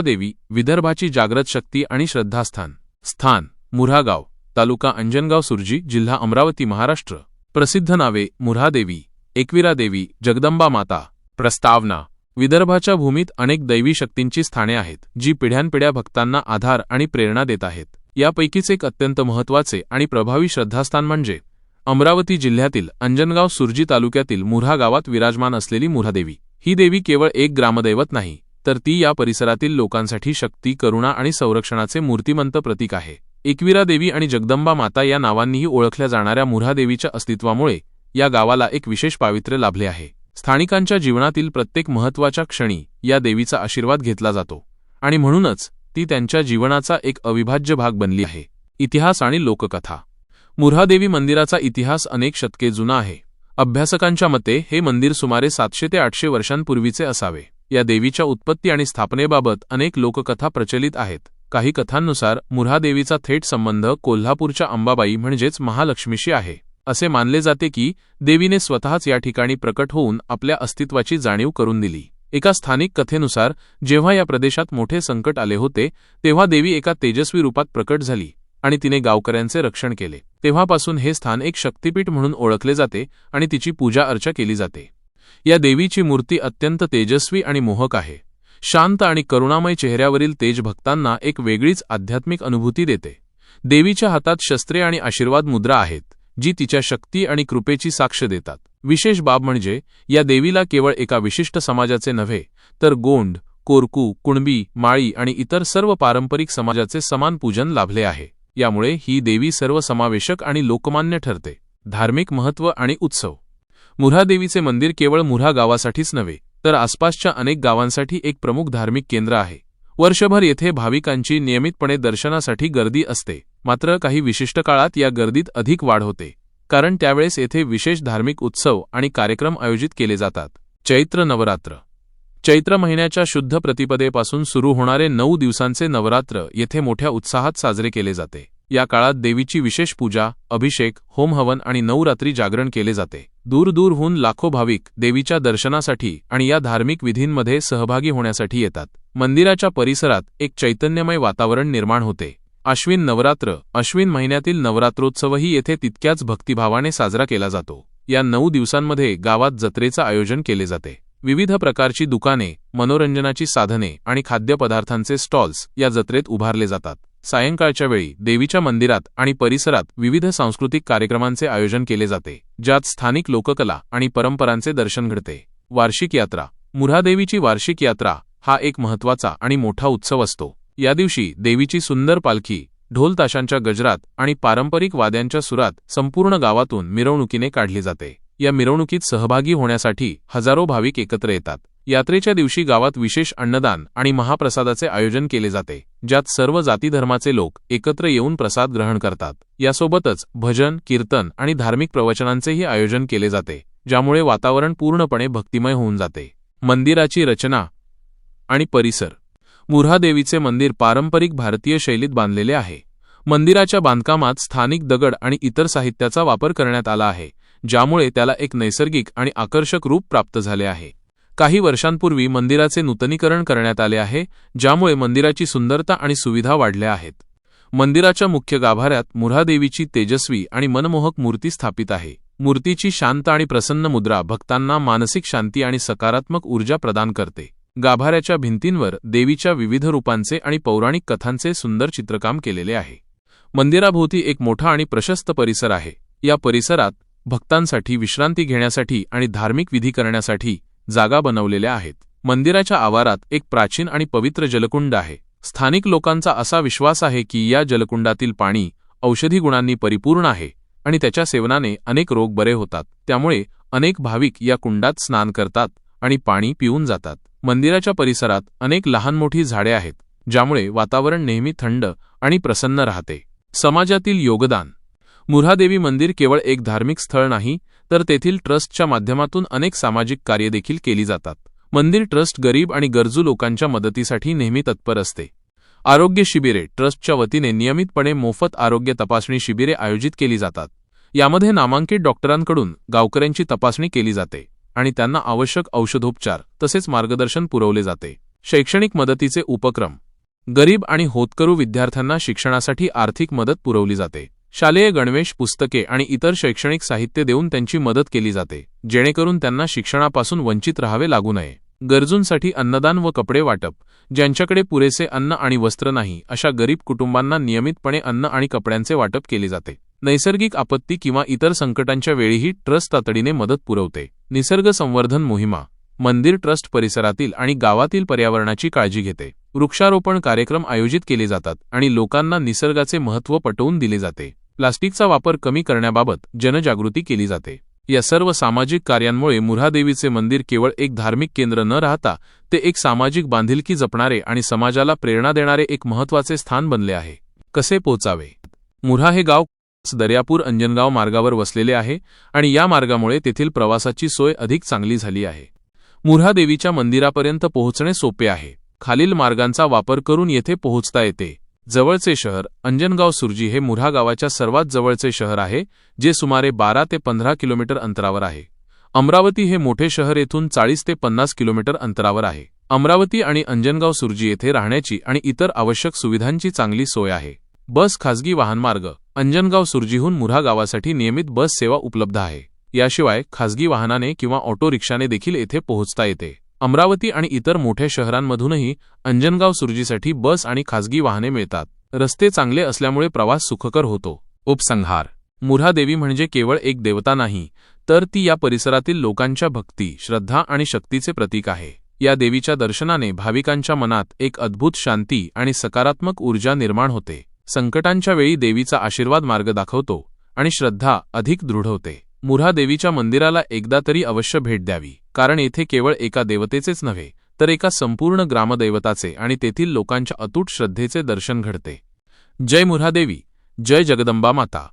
देवी विदर्भाची जागृत शक्ती आणि श्रद्धास्थान. स्थान मुरागाव तालुका अंजनगाव सुरजी जिल्हा अमरावती महाराष्ट्र. प्रसिद्ध नावे मुरहादेवी एकविरा देवी जगदंबा माता. प्रस्तावना विदर्भाच्या भूमीत अनेक दैवी शक्तींची स्थाने आहेत जी पिढ्यानपिढ्या भक्तांना आधार आणि प्रेरणा देत आहेत. यापैकीच एक अत्यंत महत्त्वाचे आणि प्रभावी श्रद्धास्थान म्हणजे अमरावती जिल्ह्यातील अंजनगाव सुरजी तालुक्यातील मुऱ्हा गावात विराजमान असलेली मुरादेवी ही देवी केवळ एक ग्रामदैवत नाही तर ती या परिसरातील लोकांसाठी शक्ती करुणा आणि संरक्षणाचे मूर्तिमंत प्रतीक आहे. एकविरा देवी आणि जगदंबा माता या नावांनीही ओळखल्या जाणाऱ्या मुरादेवीच्या अस्तित्वामुळे या गावाला एक विशेष पावित्र्य लाभले आहे. स्थानिकांच्या जीवनातील प्रत्येक महत्त्वाच्या क्षणी या देवीचा आशीर्वाद घेतला जातो आणि म्हणूनच ती त्यांच्या जीवनाचा एक अविभाज्य भाग बनली आहे. इतिहास आणि लोककथा. मुरादेवी मंदिराचा इतिहास अनेक शतके जुना आहे. अभ्यासकांच्या मते हे मंदिर सुमारे सातशे ते आठशे वर्षांपूर्वीचे असावे. या देवीच्या उत्पत्ती आणि स्थापनेबाबत अनेक लोककथा प्रचलित आहेत. काही कथांनुसार मुरादेवीचा थेट संबंध कोल्हापूरच्या अंबाबाई म्हणजेच महालक्ष्मीशी आहे. असे मानले जाते की देवीने स्वतःच या ठिकाणी प्रकट होऊन आपल्या अस्तित्वाची जाणीव करून दिली. एका स्थानिक कथेनुसार जेव्हा या प्रदेशात मोठे संकट आले होते तेव्हा देवी एका तेजस्वी रूपात प्रकट झाली आणि तिने गावकऱ्यांचे रक्षण केले. तेव्हापासून हे स्थान एक शक्तिपीठ म्हणून ओळखले जाते आणि तिची पूजा अर्चा केली जाते. या देवीची मूर्ती अत्यंत तेजस्वी आणि मोहक आहे. शांत आणि करुणामय चेहऱ्यावरील तेज भक्तांना एक वेगळीच आध्यात्मिक अनुभूती देते. देवीच्या हातात शस्त्रे आणि आशीर्वाद मुद्रा आहेत जी तिच्या शक्ती आणि कृपेची साक्ष देतात. विशेष बाब म्हणजे या देवीला केवळ एका विशिष्ट समाजाचे नव्हे तर गोंड कोरकू कुणबी माळी आणि इतर सर्व पारंपरिक समाजाचे समान पूजन लाभले आहे. यामुळे ही देवी सर्वसमावेशक आणि लोकमान्य ठरते. धार्मिक महत्त्व आणि उत्सव. मुऱ्हादेवीचे मंदिर केवळ मुऱ्हा गावासाठीच नव्हे तर आसपासच्या अनेक गावांसाठी एक प्रमुख धार्मिक केंद्र आहे. वर्षभर येथे भाविकांची नियमितपणे दर्शनासाठी गर्दी असते मात्र काही विशिष्ट काळात या गर्दीत अधिक वाढ होते कारण त्यावेळेस येथे विशेष धार्मिक उत्सव आणि कार्यक्रम आयोजित केले जातात. चैत्र नवरात्र. चैत्र महिन्याच्या शुद्ध प्रतिपदेपासून सुरू होणारे नऊ दिवसांचे नवरात्र येथे मोठ्या उत्साहात साजरे केले जाते. या काळात देवीची विशेष पूजा अभिषेक होमहवन आणि नवरात्री जागरण केले जाते. दूरदूरहून लाखो भाविक देवीच्या दर्शनासाठी आणि या धार्मिक विधींमध्ये सहभागी होण्यासाठी येतात. मंदिराच्या परिसरात एक चैतन्यमय वातावरण निर्माण होते. अश्विन नवरात्र अश्विन महिन्यातील नवरात्रोत्सवही येथे तितक्याच भक्तिभावाने साजरा केला जातो. या नऊ दिवसांमध्ये गावात जत्रेचं आयोजन केले जाते. विविध प्रकारची दुकाने मनोरंजनाची साधने आणि खाद्यपदार्थांचे स्टॉल्स या जत्रेत उभारले जातात. सायंकाळच्या वेळी देवीच्या मंदिरात आणि परिसरात विविध सांस्कृतिक कार्यक्रमांचे आयोजन केले जाते ज्यात स्थानिक लोककला आणि परंपरांचे दर्शन घडते. वार्षिक यात्रा. मुरादेवीची वार्षिक यात्रा हा एक महत्त्वाचा आणि मोठा उत्सव असतो. या दिवशी देवीची सुंदर पालखी ढोलताशांच्या गजरात आणि पारंपरिक वाद्यांच्या सुरात संपूर्ण गावातून मिरवणुकीने काढली जाते. या मिरवणुकीत सहभागी होण्यासाठी हजारो भाविक एकत्र येतात. यात्रेच्या दिवशी गावात विशेष अन्नदान आणि महाप्रसादाचे आयोजन केले जाते ज्यात सर्व जातीधर्माचे लोक एकत्र येऊन प्रसाद ग्रहण करतात. यासोबतच भजन कीर्तन आणि धार्मिक प्रवचनांचेही आयोजन केले जाते ज्यामुळे वातावरण पूर्णपणे भक्तिमय होऊन जाते. मंदिराची रचना आणि परिसर. मुर्हादेवीचे मंदिर पारंपरिक भारतीय शैलीत बांधलेले आहे. मंदिराच्या बांधकामात स्थानिक दगड आणि इतर साहित्याचा वापर करण्यात आला आहे ज्यामुळे त्याला एक नैसर्गिक आणि आकर्षक रूप प्राप्त झाले आहे. काही वर्षांपूर्वी मंदिराचे नूतनीकरण करण्यात आले आहे ज्यामुळे मंदिराची सुंदरता आणि सुविधा वाढल्या आहेत. मंदिराच्या मुख्य गाभाऱ्यात मुरादेवीची तेजस्वी आणि मनमोहक मूर्ती स्थापित आहे. मूर्तीची शांत आणि प्रसन्न मुद्रा भक्तांना मानसिक शांती आणि सकारात्मक ऊर्जा प्रदान करते. गाभाऱ्याच्या भिंतींवर देवीच्या विविध रूपांचे आणि पौराणिक कथांचे सुंदर चित्रकाम केलेले आहे. मंदिराभोवती एक मोठा आणि प्रशस्त परिसर आहे. या परिसरात भक्तांसाठी विश्रांती घेण्यासाठी आणि धार्मिक विधी करण्यासाठी जागा बनवलेल्या आहेत. मंदिराच्या आवारात एक प्राचीन आणि पवित्र जलकुंड आहे. स्थानिक लोकांचा असा विश्वास आहे की या जलकुंडातील पाणी औषधी गुणांनी परिपूर्ण आहे आणि त्याच्या सेवनाने अनेक रोग बरे होतात. त्यामुळे अनेक भाविक या कुंडात स्नान करतात आणि पाणी पिऊन जातात. मंदिराच्या परिसरात अनेक लहान मोठी झाडे आहेत ज्यामुळे वातावरण नेहमी थंड आणि प्रसन्न राहते. समाजातील योगदान. मुरादेवी मंदिर केवळ एक धार्मिक स्थळ नाही तर तेथील ट्रस्टच्या माध्यमातून अनेक सामाजिक कार्य देखील केली जातात. मंदिर ट्रस्ट गरीब आणि गरजू लोकांच्या मदतीसाठी नेहमी तत्पर असते. आरोग्य शिबिरे ट्रस्टच्या वतीने नियमितपणे मोफत आरोग्य तपासणी शिबिरे आयोजित केली जातात. यामध्ये नामांकित डॉक्टरांकडून गावकऱ्यांची तपासणी केली जाते आणि त्यांना आवश्यक औषधोपचार तसेच मार्गदर्शन पुरवले जाते. शैक्षणिक मदतीचे उपक्रम गरीब आणि होतकरू विद्यार्थ्यांना शिक्षणासाठी आर्थिक मदत पुरवली जाते. शालेय गणवेश पुस्तके आणि इतर शैक्षणिक साहित्य देऊन त्यांची मदत केली जाते जेणेकरून त्यांना शिक्षणापासून वंचित राहावे लागू नये. गरजूंसाठी अन्नदान व कपडे वाटप ज्यांच्याकडे पुरेसे अन्न आणि वस्त्र नाही अशा गरीब कुटुंबांना नियमितपणे अन्न आणि कपड्यांचे वाटप केले जाते. नैसर्गिक आपत्ती किंवा इतर संकटांच्या वेळीही ट्रस्ट तातडीने मदत पुरवते. निसर्ग संवर्धन मोहिमा मंदिर ट्रस्ट परिसरातील आणि गावातील पर्यावरणाची काळजी घेते. वृक्षारोपण कार्यक्रम आयोजित केले जातात आणि लोकांना निसर्गाचे महत्त्व पटवून दिले जाते. प्लास्टिकचा वापर कमी करण्याबाबत जनजागृती केली जाते. या सर्व सामाजिक कार्यांमुळे मुरादेवीचे मंदिर केवळ एक धार्मिक केंद्र न राहता ते एक सामाजिक बांधिलकी जपणारे आणि समाजाला प्रेरणा देणारे एक महत्त्वाचे स्थान बनले आहे. कसे पोचावे मुरहा हे गाव दर्यापूर अंजनगाव मार्गावर वसलेले आहे आणि या मार्गामुळे तेथील प्रवासाची सोय अधिक चांगली झाली आहे. मुर्हादेवीच्या मंदिरापर्यंत पोहोचणे सोपे आहे. खालील मार्गांचा वापर करून येथे पोहोचता येते. जवळचे शहर अंजनगाव सुरजी हे मुऱ्हा गावाच्या सर्वात जवळचे शहर आहे जे सुमारे बारा ते पंधरा किलोमीटर अंतरावर आहे. अमरावती हे मोठे शहर येथून चाळीस ते पन्नास किलोमीटर अंतरावर आहे. अमरावती आणि अंजनगाव सुरजी येथे राहण्याची आणि इतर आवश्यक सुविधांची चांगली सोय आहे. बस खासगी वाहनमार्ग अंजनगाव सुरजीहून मुऱ्हा गावासाठी नियमित बस सेवा उपलब्ध आहे. याशिवाय खासगी वाहनाने किंवा ऑटो रिक्षाने देखील येथे पोहोचता येते. अमरावती आणि इतर मोठ्या शहरांमधूनही अंजनगाव सुरजीसाठी बस आणि खासगी वाहने मिळतात. रस्ते चांगले असल्यामुळे प्रवास सुखकर होतो. उपसंहार. मुरादेवी देवी म्हणजे केवळ एक देवता नाही तर ती या परिसरातील लोकांच्या भक्ती श्रद्धा आणि शक्तीचे प्रतीक आहे. या देवीच्या दर्शनाने भाविकांच्या मनात एक अद्भुत शांती आणि सकारात्मक ऊर्जा निर्माण होते. संकटांच्या वेळी देवीचा आशीर्वाद मार्ग दाखवतो आणि श्रद्धा अधिक दृढ होते. मुरहादेवीच्या मंदिराला एकदा तरी अवश्य भेट द्यावी. कारण येथे केवळ एका देवतेचेच नव्हे तर एका संपूर्ण ग्रामदैवताचे आणि तेथील लोकांच्या अतूट श्रद्धेचे दर्शन घडते. जय मुरहादेवी जय जगदंबा माता.